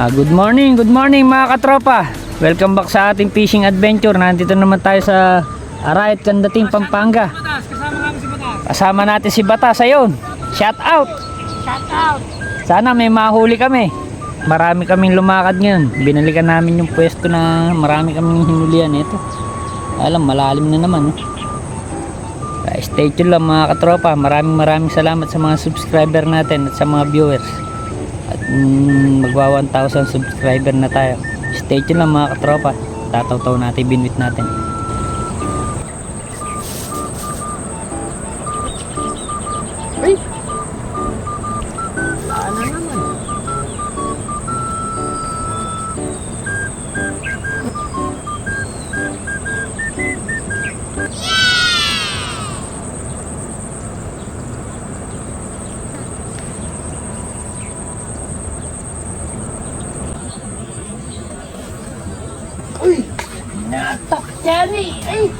Ah, good morning, good morning mga katropa. Welcome back sa ating fishing adventure. Nandito naman tayo sa Arayat Kandating, Pampanga. Kasama natin si Batas ayun. Shout out. Shout out! Sana may mahuli kami. Marami kaming lumakad ngayon. Binalikan namin yung pwesto na marami kaming hinulian. Ito. Alam, malalim na naman. Kaya stay tuned lang mga katropa. Maraming maraming salamat sa mga subscriber natin at sa mga viewers. Mm, magwa 1,000 subscriber na tayo. Stay tuned lang mga katropa. Tataw-taw natin, binwit natin. Natak eh! Ay!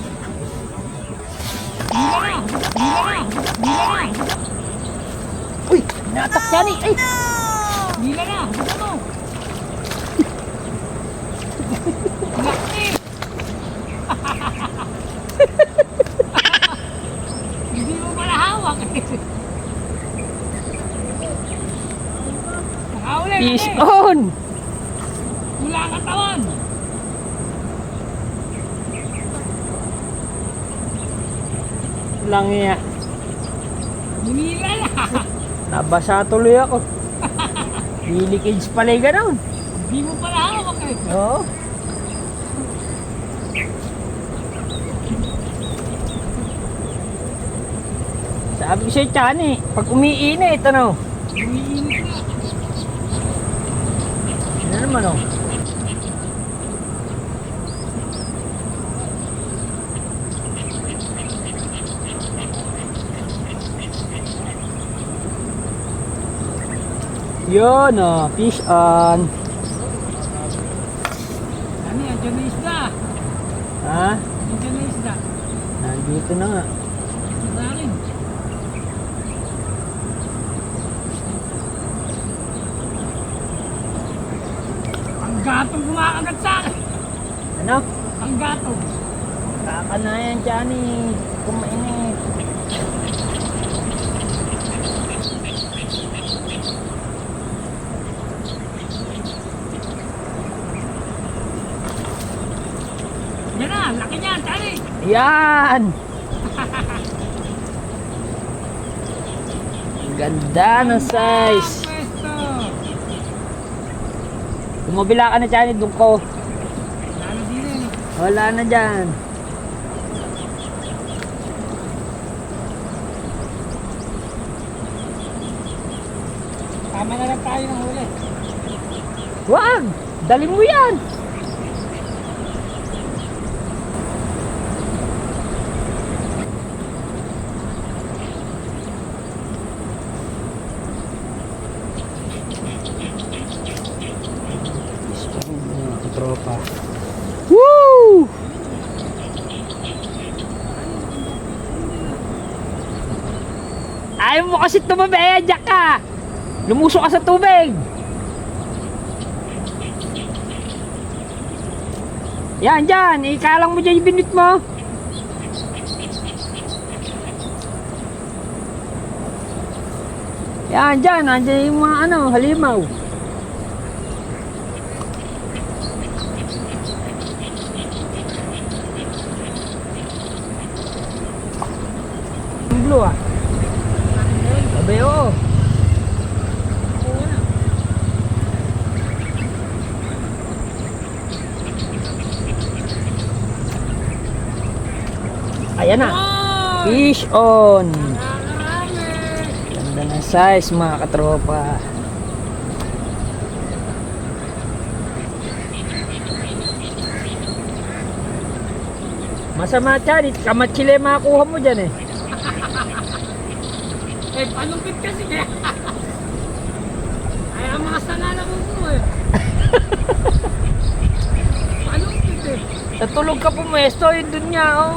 Uy! Natak yan eh! Ay! Hila na! Gusto mo! Laki! Hindi mo pala hawak eh. Nakahuli Fish laki! on! Wala katawan! Lang iya. Hinila na! Nabasa tuloy ako. Lilikage pala yung ganun. Hindi mo pala hawak eh. Oo. Sabi ko sa'yo, Chani, pag umiinit, ano? Umiinit na. Ano naman, oh? Yun, oh, fish on. Ano yan? Diyan na isda. Ha? Diyan na isda. Nandito na nga. Sa akin. Ang gatong kumakagat sa akin. Ano? Ang gatong. Kaka na yan, Chani. Kumainit. Yan na, laki niyan, tali. Yan! Ganda ng size. Pwesto. Kumabila ka na dyan, doon ko. Eh. Wala na dyan. Tama na lang tayo ng huli. Wag! Dali mo yan! Ayaw mo kasi tumabi, eh, Jack ka! Lumusok ka sa tubig! Yan, dyan. Ikalang mo dyan yung binit mo. Yan, dyan. Nandiyan yung mga ano, halimaw. Blue ah. Sabi oo. Ayan na. Oh! Fish on. Ganda ng size mga katropa. Masama dyan, kamatsile makakuha mo dyan eh. Eh, panungkit kasi kaya. Ay, ang mga sanala mo po eh. panungkit eh. Natulog ka pumesto, yun dun nga oh.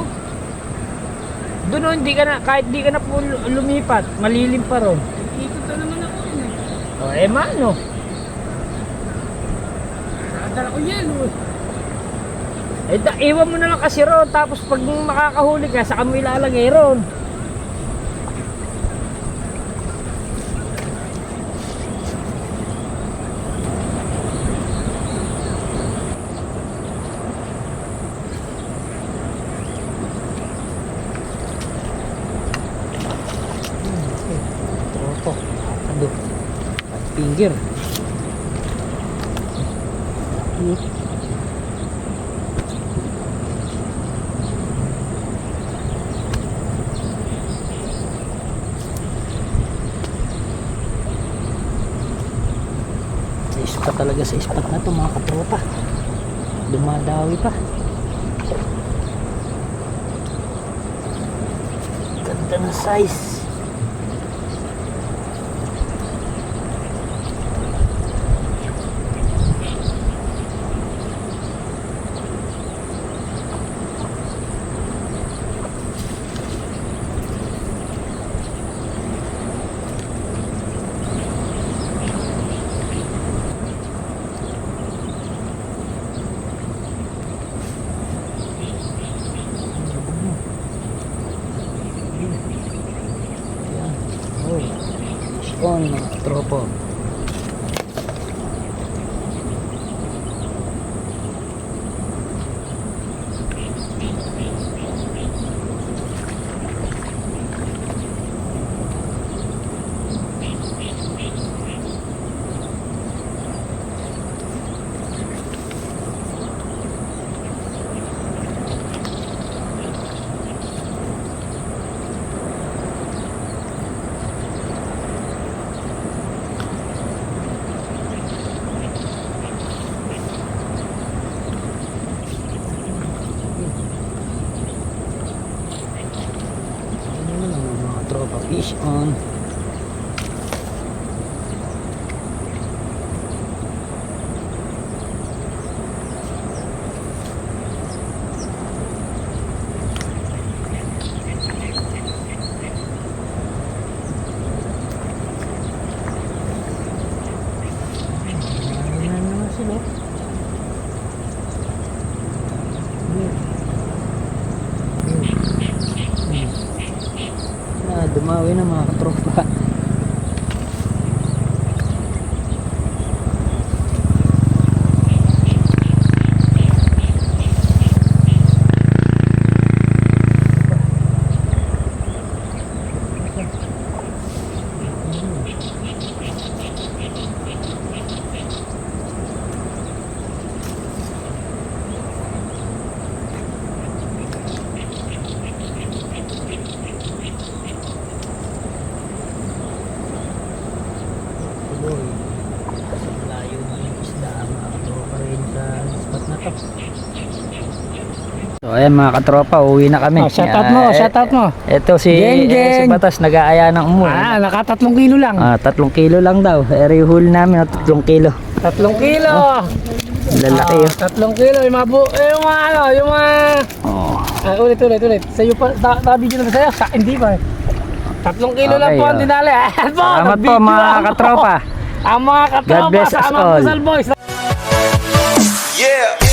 Doon oh, hindi ka na, kahit di ka na po lumipat, malilim pa ron. Ikot na naman ako yun eh. O, eh mano. dala ko yelo eh. Eh, da, iwan mo na lang kasi ron, tapos pag makakahuli ka, saka mo ilalagay ron. Finger. Sa ispat talaga sa ispat na to mga katropa. Dumadawi pa. Ganda ng size. On. So ayan mga katropa, uwi na kami. Oh, shoutout mo, Ah, shoutout mo. Ito si, Geng, eh, si geng. Batas nag-aaya ng umuwi. Ah, nakatatlong kilo lang. Ah, tatlong kilo lang daw. Eri huli namin na tatlong kilo. Tatlong kilo. Lalaki Ah, oh. tatlong kilo. Yung mga, bu- eh, yung mga ano, yung mga... Oh. Ah, ulit, ulit, ulit. Sa'yo pa, ta- ta-video na ba sa'yo? Sa, hindi pa. eh. Tatlong kilo lang Okay, po ang oh. dinali. Ayan po, Salamat po mga katropa. Ang mga katropa God bless us sa all. Boys. Yeah.